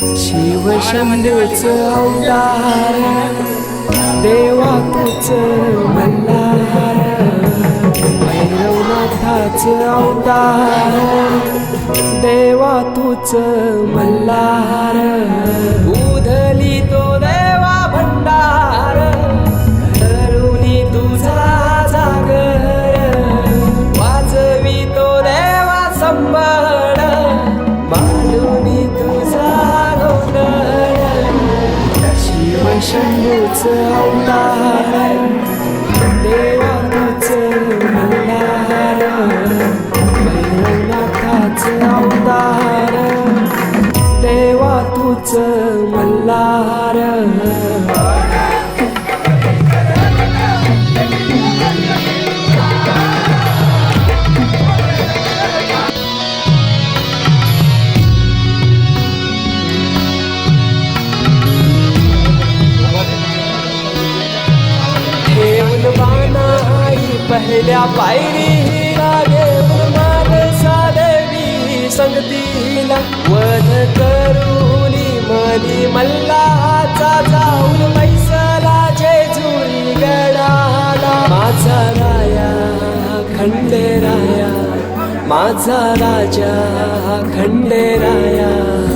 शिवशंभूच अवतार देवा तुझ मल्हार भैरवनाथाच अवतार देवा तुझ मल्हार. शिवशंभूच देवा तुझ भैरवनाथाच अवतार देवा तुझ बाणाई पहिल्या पायरीला घेऊन मानसा साधवी संगतीला वध करून मनी मल्लाचा जाऊन मैसला जेजुरी गडाला. माझा राया खंडेराया माझा राजा खंडेराया.